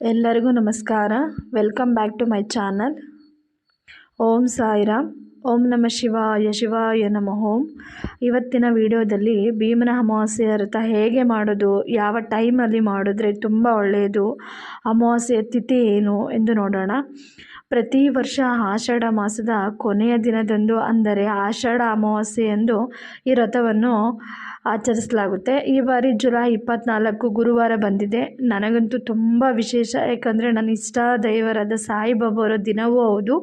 ಎಲ್ಲರಿಗೂ ನಮಸ್ಕಾರ. Welcome back to my channel Om Sairam. Om ನಮ ಶಿವಾಯ ಶಿವಾಯ ನಮಃ ಓಂ. ಇವತ್ತಿನ ವಿಡಿಯೋದಲ್ಲಿ ಭೀಮನ ಅಮಾವಾಸ್ಯೆ ವ್ರತ ಹೇಗೆ ಮಾಡೋದು, ಯಾವ ಟೈಮಲ್ಲಿ ಮಾಡಿದ್ರೆ ತುಂಬ ಒಳ್ಳೆಯದು ಅಮಾವಾಸ್ಯೆ ತಿಥಿ ಏನು ಎಂದು ನೋಡೋಣ. ಪ್ರತಿ ವರ್ಷ ಆಷಾಢ ಮಾಸದ ಕೊನೆಯ ದಿನದಂದು ಅಂದರೆ ಆಷಾಢ ಅಮಾವಾಸ್ಯೆಯಂದು ಈ ವ್ರತವನ್ನು ಆಚರಿಸಲಾಗುತ್ತೆ. ಈ ಬಾರಿ ಜುಲೈ ಇಪ್ಪತ್ತ್ನಾಲ್ಕು ಗುರುವಾರ ಬಂದಿದೆ. ನನಗಂತೂ ತುಂಬ ವಿಶೇಷ, ಯಾಕಂದರೆ ನನ್ನ ಇಷ್ಟ ದೈವರಾದ ಅವರ ದಿನವೂ ಹೌದು.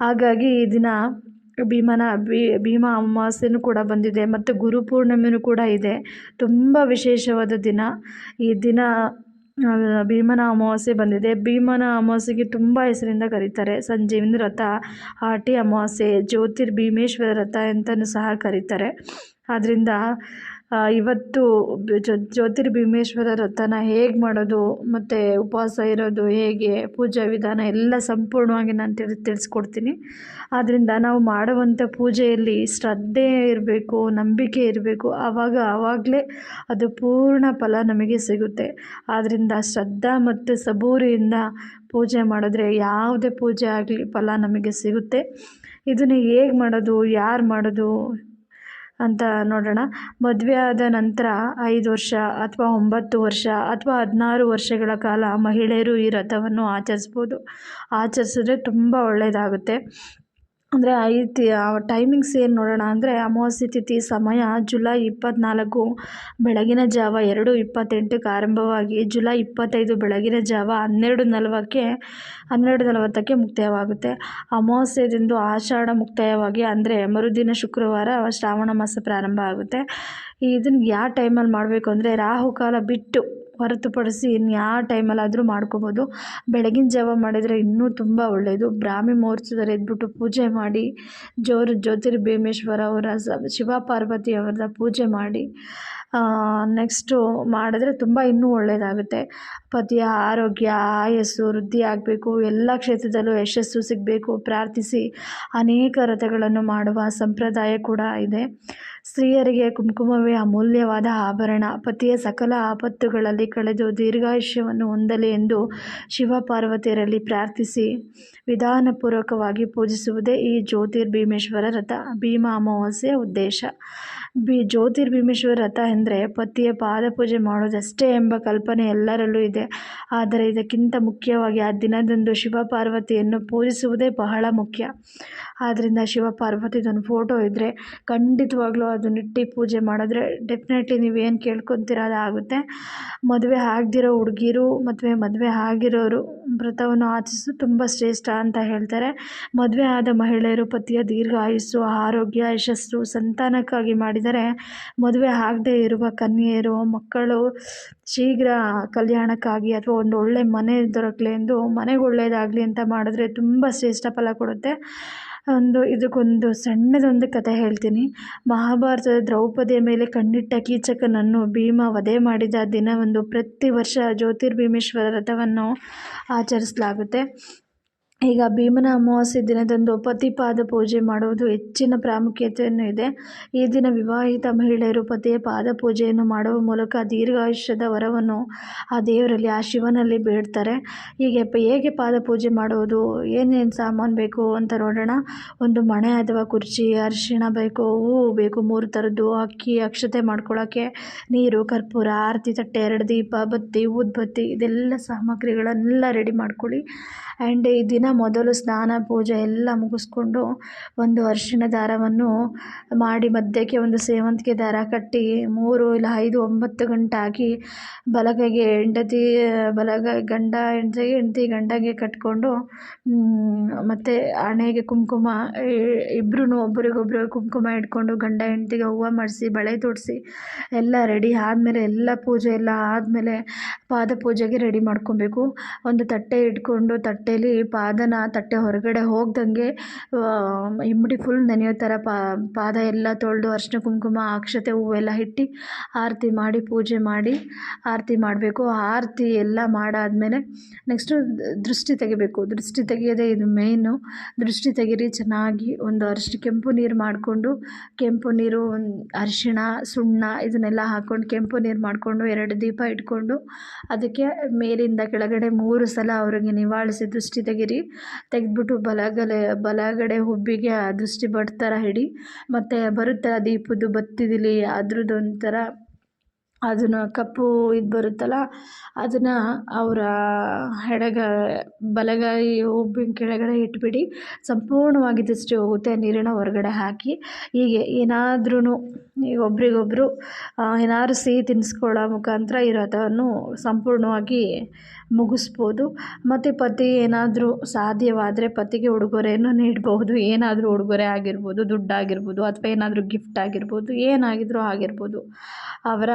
ಹಾಗಾಗಿ ಈ ದಿನ ಭೀಮನ, ಭೀ, ಭೀಮ ಅಮಾವಾಸ್ಯೆನೂ ಕೂಡ ಬಂದಿದೆ ಮತ್ತು ಗುರುಪೂರ್ಣಿಮೆನೂ ಕೂಡ ಇದೆ. ತುಂಬ ವಿಶೇಷವಾದ ದಿನ. ಈ ದಿನ ಭೀಮನ ಅಮಾವಾಸ್ಯೆ ಬಂದಿದೆ. ಭೀಮನ ಅಮಾವಾಸ್ಯೆಗೆ ತುಂಬ ಹೆಸರಿಂದ ಕರೀತಾರೆ. ಸಂಜೀವಿನ ರಥ ಆಟಿ ಅಮಾವಾಸ್ಯೆ, ಜ್ಯೋತಿರ್ಭೀಮೇಶ್ವರ ರಥ ಅಂತಲೂ ಸಹ ಕರೀತಾರೆ. ಆದ್ದರಿಂದ ಇವತ್ತು ಜ್ಯೋತಿರ್ಭೀಮೇಶ್ವರ ವ್ರತನ ಹೇಗೆ ಮಾಡೋದು, ಮತ್ತು ಉಪವಾಸ ಇರೋದು ಹೇಗೆ, ಪೂಜಾ ವಿಧಾನ ಎಲ್ಲ ಸಂಪೂರ್ಣವಾಗಿ ನಾನು ತಿಳಿ, ತಿಳಿಸ್ಕೊಡ್ತೀನಿ. ಆದ್ದರಿಂದ ನಾವು ಮಾಡುವಂಥ ಪೂಜೆಯಲ್ಲಿ ಶ್ರದ್ಧೆ ಇರಬೇಕು, ನಂಬಿಕೆ ಇರಬೇಕು. ಆವಾಗ, ಆವಾಗಲೇ ಅದು ಪೂರ್ಣ ಫಲ ನಮಗೆ ಸಿಗುತ್ತೆ. ಆದ್ದರಿಂದ ಶ್ರದ್ಧಾ ಮತ್ತು ಸಬೂರಿಯಿಂದ ಪೂಜೆ ಮಾಡಿದ್ರೆ ಯಾವುದೇ ಪೂಜೆ ಆಗಲಿ ಫಲ ನಮಗೆ ಸಿಗುತ್ತೆ. ಇದನ್ನು ಹೇಗೆ ಮಾಡೋದು, ಯಾರು ಮಾಡೋದು ಅಂತ ನೋಡೋಣ. ಮದುವೆ ಆದ ನಂತರ ಐದು ವರ್ಷ ಅಥವಾ ಒಂಬತ್ತು ವರ್ಷ ಅಥವಾ ಹದಿನಾರು ವರ್ಷಗಳ ಕಾಲ ಮಹಿಳೆಯರು ಈ ವ್ರತವನ್ನು ಆಚರಿಸ್ಬೋದು. ಆಚರಿಸಿದ್ರೆ ತುಂಬ ಒಳ್ಳೆಯದಾಗುತ್ತೆ ಅಂದರೆ ಐತಿ ಟೈಮಿಂಗ್ಸ್ ಏನು ನೋಡೋಣ ಅಂದರೆ ಅಮಾವಾಸ್ಯೆ ತಿಥಿ ಸಮಯ ಜುಲೈ ಇಪ್ಪತ್ತ್ನಾಲ್ಕು ಬೆಳಗಿನ ಜಾವ ಎರಡು ಇಪ್ಪತ್ತೆಂಟಕ್ಕೆ ಆರಂಭವಾಗಿ ಜುಲೈ ಇಪ್ಪತ್ತೈದು ಬೆಳಗಿನ ಜಾವ ಹನ್ನೆರಡು ನಲವತ್ತಕ್ಕೆ ಹನ್ನೆರಡು ನಲವತ್ತಕ್ಕೆ ಮುಕ್ತಾಯವಾಗುತ್ತೆ. ಅಮಾವಾಸ್ಯೆದಂದು ಆಷಾಢ ಮುಕ್ತಾಯವಾಗಿ ಅಂದರೆ ಮರುದಿನ ಶುಕ್ರವಾರ ಶ್ರಾವಣ ಮಾಸ ಪ್ರಾರಂಭ ಆಗುತ್ತೆ. ಇದನ್ನು ಯಾವ ಟೈಮಲ್ಲಿ ಮಾಡಬೇಕು ಅಂದರೆ ರಾಹುಕಾಲ ಬಿಟ್ಟು ಹೊರತುಪಡಿಸಿ ಇನ್ನು ಯಾವ ಟೈಮಲ್ಲಾದರೂ ಮಾಡ್ಕೋಬೋದು. ಬೆಳಗಿನ ಜಾವ ಮಾಡಿದರೆ ಇನ್ನೂ ತುಂಬ ಒಳ್ಳೆಯದು ಬ್ರಾಹ್ಮಿ ಮುಹೂರ್ತದಲ್ಲಿ ಎದ್ಬಿಟ್ಟು ಪೂಜೆ ಮಾಡಿ, ಜೋರು ಜ್ಯೋತಿರ್ಭೀಮೇಶ್ವರ ಅವರ ಶಿವ ಪಾರ್ವತಿ ಅವರ ಪೂಜೆ ಮಾಡಿ ನೆಕ್ಸ್ಟು ಮಾಡಿದ್ರೆ ತುಂಬ ಇನ್ನೂ ಒಳ್ಳೆಯದಾಗುತ್ತೆ ಪತಿಯ ಆರೋಗ್ಯ, ಆಯಸ್ಸು, ವೃದ್ಧಿ ಆಗಬೇಕು, ಎಲ್ಲ ಕ್ಷೇತ್ರದಲ್ಲೂ ಯಶಸ್ಸು ಸಿಗಬೇಕು, ಪ್ರಾರ್ಥಿಸಿ ಅನೇಕ ರಥಗಳನ್ನು ಮಾಡುವ ಸಂಪ್ರದಾಯ ಕೂಡ ಇದೆ. ಸ್ತ್ರೀಯರಿಗೆ ಕುಂಕುಮವೇ ಅಮೂಲ್ಯವಾದ ಆಭರಣ. ಪತಿಯ ಸಕಲ ಆಪತ್ತುಗಳಲ್ಲಿ ಕಳೆದು ದೀರ್ಘಾಯುಷ್ಯವನ್ನು ಹೊಂದಲಿ ಎಂದು ಶಿವ ಪಾರ್ವತಿಯರಲ್ಲಿ ಪ್ರಾರ್ಥಿಸಿ ವಿಧಾನಪೂರ್ವಕವಾಗಿ ಪೂಜಿಸುವುದೇ ಈ ಜ್ಯೋತಿರ್ಭೀಮೇಶ್ವರ ರಥ ಭೀಮ ಅಮಾವಾಸ್ಯೆಯ ಉದ್ದೇಶ. ಬಿ ಜ್ಯೋತಿರ್ಭೀಮೇಶ್ವರ ವ್ರತ ಎಂದರೆ ಪತಿಯ ಪಾದಪೂಜೆ ಮಾಡೋದಷ್ಟೇ ಎಂಬ ಕಲ್ಪನೆ ಎಲ್ಲರಲ್ಲೂ ಇದೆ. ಆದರೆ ಇದಕ್ಕಿಂತ ಮುಖ್ಯವಾಗಿ ಆ ದಿನದಂದು ಶಿವ ಪಾರ್ವತಿಯನ್ನು ಪೂಜಿಸುವುದೇ ಬಹಳ ಮುಖ್ಯ. ಆದ್ದರಿಂದ ಶಿವ ಪಾರ್ವತಿದೊಂದು ಫೋಟೋ ಇದ್ದರೆ ಖಂಡಿತವಾಗ್ಲೂ ಅದನ್ನಿಟ್ಟು ಪೂಜೆ ಮಾಡಿದ್ರೆ ಡೆಫಿನೆಟ್ಲಿ ನೀವೇನು ಕೇಳ್ಕೊತೀರ ಅದು ಆಗುತ್ತೆ. ಮದುವೆ ಆಗದಿರೋ ಹುಡುಗಿರು ಮತ್ತು ಮದುವೆ ಆಗಿರೋರು ವ್ರತವನ್ನು ಆಚರಿಸೋದು ತುಂಬ ಶ್ರೇಷ್ಠ ಅಂತ ಹೇಳ್ತಾರೆ. ಮದುವೆ ಆದ ಮಹಿಳೆಯರು ಪತಿಯ ದೀರ್ಘ ಆಯುಸ್ಸು ಆರೋಗ್ಯ, ಯಶಸ್ಸು ಸಂತಾನಕ್ಕಾಗಿ ಮಾಡಿದರೆ ಮದುವೆ ಆಗದೇ ಇರುವ ಕನ್ಯೆಯರು, ಮಕ್ಕಳು ಶೀಘ್ರ ಕಲ್ಯಾಣಕ್ಕಾಗಿ ಅಥವಾ ಒಂದು ಒಳ್ಳೆ ಮನೆ ದೊರಕಲಿ ಎಂದು ಮನೆಗೆ ಒಳ್ಳೆಯದಾಗಲಿ ಅಂತ ಮಾಡಿದ್ರೆ ತುಂಬ ಶ್ರೇಷ್ಠ ಫಲ ಕೊಡುತ್ತೆ. ಒಂದು ಇದಕ್ಕೊಂದು ಸಣ್ಣದೊಂದು ಕಥೆ ಹೇಳ್ತೀನಿ. ಮಹಾಭಾರತದ ದ್ರೌಪದಿಯ ಮೇಲೆ ಕಣ್ಣಿಟ್ಟ ಕೀಚಕನನ್ನು ಭೀಮ ವಧೆ ಮಾಡಿದ ದಿನವೊಂದು ಪ್ರತಿ ವರ್ಷ ಜ್ಯೋತಿರ್ಭೀಮೇಶ್ವರ ವ್ರತವನ್ನು ಆಚರಿಸಲಾಗುತ್ತೆ. ಈಗ ಭೀಮನ ಅಮಾವಾಸ್ಯೆ ದಿನದಂದು ಪತಿಪಾದ ಪೂಜೆ ಮಾಡುವುದು ಹೆಚ್ಚಿನ ಪ್ರಾಮುಖ್ಯತೆಯನ್ನು ಇದೆ. ಈ ದಿನ ವಿವಾಹಿತ ಮಹಿಳೆಯರು ಪತಿಯ ಪಾದ ಪೂಜೆಯನ್ನು ಮಾಡುವ ಮೂಲಕ ದೀರ್ಘಾಯುಷ್ಯದ ವರವನ್ನು ಆ ದೇವರಲ್ಲಿ, ಆ ಶಿವನಲ್ಲಿ ಬೇಡ್ತಾರೆ. ಹೀಗೆ ಹೇಗೆ ಪಾದ ಪೂಜೆ ಮಾಡುವುದು, ಏನೇನು ಸಾಮಾನು ಬೇಕು ಅಂತ ನೋಡೋಣ. ಒಂದು ಮಣೆ ಅಥವಾ ಕುರ್ಚಿ, ಅರಿಶಿಣ ಬೇಕು, ಹೂವು ಬೇಕು, ಮೂರು ಥರದ್ದು ಅಕ್ಕಿ, ಅಕ್ಷತೆ ಮಾಡ್ಕೊಳ್ಳೋಕ್ಕೆ ನೀರು, ಕರ್ಪೂರ, ಆರತಿ ತಟ್ಟೆ, ಎರಡು ದೀಪ, ಬತ್ತಿ, ಊದ್ಬತ್ತಿ, ಇದೆಲ್ಲ ಸಾಮಗ್ರಿಗಳನ್ನೆಲ್ಲ ರೆಡಿ ಮಾಡ್ಕೊಳ್ಳಿ. ಆ್ಯಂಡ್ ಈ ದಿನ ಮೊದಲು ಸ್ನಾನ, ಪೂಜೆ ಎಲ್ಲ ಮುಗಿಸ್ಕೊಂಡು ಒಂದು ಅರಿಶಿಣ ದಾರವನ್ನು ಮಾಡಿ ಮಧ್ಯಕ್ಕೆ ಒಂದು ಸೇವಂತಿಗೆ ದಾರ ಕಟ್ಟಿ ಮೂರು ಇಲ್ಲ ಐದು ಒಂಬತ್ತು ಗಂಟೆ ಹಾಕಿ ಬಲಗೈಗೆ ಹೆಂಡತಿ, ಬಲಗೈ ಗಂಡ ಹೆಂಡತಿಗೆ ಹೆಂಡತಿ ಗಂಡಗೆ ಕಟ್ಕೊಂಡು ಮತ್ತು ಹಣೆಗೆ ಕುಂಕುಮ ಇಬ್ಬರೂ ಒಬ್ಬರಿಗೊಬ್ಬರು ಕುಂಕುಮ ಇಟ್ಕೊಂಡು ಗಂಡ ಹೆಂಡತಿಗೆ ಹೂವು ಮಾಡಿಸಿ, ಬಳೆ ತೊಡಿಸಿ ಎಲ್ಲ ರೆಡಿ ಆದಮೇಲೆ ಎಲ್ಲ ಪೂಜೆ ಎಲ್ಲ ಆದಮೇಲೆ ಪಾದ ಪೂಜೆಗೆ ರೆಡಿ ಮಾಡ್ಕೊಬೇಕು. ಒಂದು ತಟ್ಟೆ ಇಟ್ಕೊಂಡು ತಟ್ಟೆಯಲ್ಲಿ ಪಾದನ ತಟ್ಟೆ ಹೊರಗಡೆ ಹೋಗ್ದಂಗೆ ಇಮ್ಮಡಿ ಫುಲ್ ನೆನೆಯೋ ಥರ ಪಾದ ಎಲ್ಲ ತೊಳೆದು ಅರಿಶಿನ ಕುಂಕುಮ, ಅಕ್ಷತೆ ಹೂವೆಲ್ಲ ಇಟ್ಟು ಆರತಿ ಮಾಡಿ, ಪೂಜೆ ಮಾಡಿ ಆರತಿ ಮಾಡಬೇಕು. ಆರತಿ ಎಲ್ಲ ಮಾಡಾದಮೇಲೆ ನೆಕ್ಸ್ಟು ದೃಷ್ಟಿ ತೆಗಿಬೇಕು. ದೃಷ್ಟಿ ತೆಗೆಯೋದೇ ಇದು ಮೇಯ್ನು ದೃಷ್ಟಿ ತೆಗೀರಿ, ಚೆನ್ನಾಗಿ ಒಂದು ಅರಿಶಿನ ಕೆಂಪು ನೀರು ಮಾಡಿಕೊಂಡು, ಕೆಂಪು ನೀರು, ಅರಿಶಿಣ, ಸುಣ್ಣ ಇದನ್ನೆಲ್ಲ ಹಾಕ್ಕೊಂಡು ಕೆಂಪು ನೀರು ಮಾಡಿಕೊಂಡು, ಎರಡು ದೀಪ ಇಟ್ಕೊಂಡು ಅದಕ್ಕೆ ಮೇಲಿಂದ ಕೆಳಗಡೆ ಮೂರು ಸಲ ಅವ್ರಿಗೆ ನಿವಾಳಿಸಿ ದೃಷ್ಟಿ ತೆಗೀರಿ. ತೆಗೆದ್ಬಿಟ್ಟು ಬಲಗಲೆ, ಬಲಗಡೆ ಹುಬ್ಬಿಗೆ ಆ ದೃಷ್ಟಿ ಬಟ್ ಹಿಡಿ, ಮತ್ತು ಬರುತ್ತಾ ದೀಪದ್ದು ಬತ್ತಿದಿಲಿ ಅದ್ರದ್ದು ಒಂಥರ ಅದನ್ನು ಕಪ್ಪು ಇದು ಬರುತ್ತಲ್ಲ, ಅದನ್ನು ಅವರ ಎಡಗ ಬಲಗೈ ಹುಬ್ಬಿನ ಕೆಳಗಡೆ ಇಟ್ಬಿಡಿ, ಸಂಪೂರ್ಣವಾಗಿ ದೃಷ್ಟಿ ಹೋಗುತ್ತೆ ನೀರನ್ನು ಹೊರಗಡೆ ಹಾಕಿ, ಹೀಗೆ ಏನಾದ್ರೂ ಈಗ ಒಬ್ರಿಗೊಬ್ಬರು ಏನಾದ್ರು ಸಿಹಿ ತಿನ್ನಿಸ್ಕೊಳ್ಳೋ ಮುಖಾಂತರ ವ್ರತವನ್ನು ಸಂಪೂರ್ಣವಾಗಿ ಮುಗಿಸ್ಬೋದು. ಮತ್ತು ಪತಿ ಏನಾದರೂ ಸಾಧ್ಯವಾದರೆ ಪತಿಗೆ ಉಡುಗೊರೆಯನ್ನು ನೀಡಬಹುದು. ಏನಾದರೂ ಉಡುಗೊರೆ ಆಗಿರ್ಬೋದು, ದುಡ್ಡಾಗಿರ್ಬೋದು, ಅಥವಾ ಏನಾದರೂ ಗಿಫ್ಟ್ ಆಗಿರ್ಬೋದು, ಏನಾಗಿದ್ರೂ ಆಗಿರ್ಬೋದು. ಅವರ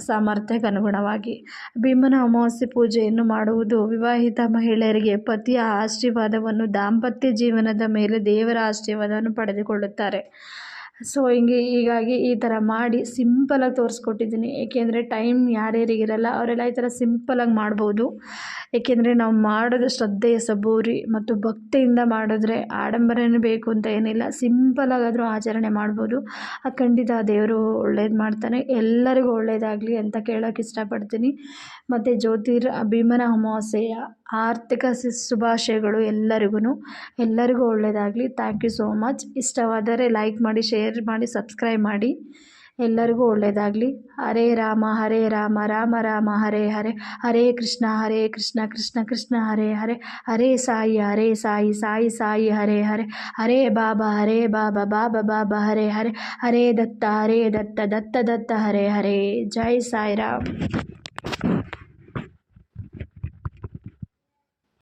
ಸಾಮರ್ಥ್ಯಕ್ಕೆ ಅನುಗುಣವಾಗಿ. ಭೀಮನ ಅಮಾವಾಸ್ಯೆ ಪೂಜೆಯನ್ನು ಮಾಡುವುದು ವಿವಾಹಿತ ಮಹಿಳೆಯರಿಗೆ ಪತಿಯ ಆಶೀರ್ವಾದವನ್ನು ದಾಂಪತ್ಯ ಜೀವನದ ಮೇಲೆ ದೇವರ ಆಶೀರ್ವಾದವನ್ನು ಪಡೆದುಕೊಳ್ಳುತ್ತಾರೆ. ಸೊ ಹಿಂಗೆ ಹೀಗಾಗಿ ಈ ಥರ ಮಾಡಿ ಸಿಂಪಲಾಗಿ ತೋರಿಸ್ಕೊಟ್ಟಿದ್ದೀನಿ. ಏಕೆಂದರೆ ಟೈಮ್ ಯಾರ್ಯಾರಿಗಿರಲ್ಲ, ಅವರೆಲ್ಲ ಈ ಥರ ಸಿಂಪಲಾಗಿ ಮಾಡ್ಬೋದು. ಏಕೆಂದರೆ ನಾವು ಮಾಡೋದು ಶ್ರದ್ಧೆ, ಸಬೂರಿ ಮತ್ತು ಭಕ್ತಿಯಿಂದ ಮಾಡಿದ್ರೆ ಆಡಂಬರನೇ ಬೇಕು ಅಂತ ಏನಿಲ್ಲ. ಸಿಂಪಲಾಗಾದರೂ ಆಚರಣೆ ಮಾಡ್ಬೋದು. ಆ, ಖಂಡಿತ ದೇವರು ಒಳ್ಳೇದು ಮಾಡ್ತಾನೆ. ಎಲ್ಲರಿಗೂ ಒಳ್ಳೆಯದಾಗಲಿ ಅಂತ ಕೇಳೋಕೆ ಇಷ್ಟಪಡ್ತೀನಿ. ಮತ್ತು ಜ್ಯೋತಿರ್ ಭೀಮನ ಅಮಾವಾಸ್ಯೆಯ ಆರ್ಥಿಕ ಶುಭಾಶಯಗಳು ಎಲ್ಲರಿಗೂ ಎಲ್ಲರಿಗೂ ಒಳ್ಳೆಯದಾಗಲಿ ಥ್ಯಾಂಕ್ ಯು ಸೋ ಮಚ್ ಇಷ್ಟವಾದರೆ ಲೈಕ್ ಮಾಡಿ ಶೇರ್ ಮಾಡಿ ಸಬ್ಸ್ಕ್ರೈಬ್ ಮಾಡಿ. ಎಲ್ಲರಿಗೂ ಒಳ್ಳೆಯದಾಗಲಿ ಹರೇ ರಾಮ ಹರೇ ರಾಮ ರಾಮ ರಾಮ, ಹರೇ ಹರೇ. ಹರೇ ಕೃಷ್ಣ ಹರೇ ಕೃಷ್ಣ ಕೃಷ್ಣ ಕೃಷ್ಣ, ಹರೇ ಹರೇ. ಹರೇ ಸಾಯಿ ಹರೇ ಸಾಯಿ ಸಾಯಿ ಸಾಯಿ, ಹರೇ ಹರೇ. ಹರೇ ಬಾಬಾ ಹರೇ ಬಾಬಾ ಬಾಬಾ ಬಾಬಾ, ಹರೇ ಹರೇ. ಹರೇ ದತ್ತ ಹರೇ ದತ್ತ ದತ್ತ ದತ್ತ, ಹರೇ ಹರೇ. ಜೈ ಸಾಯಿರಾಮ್.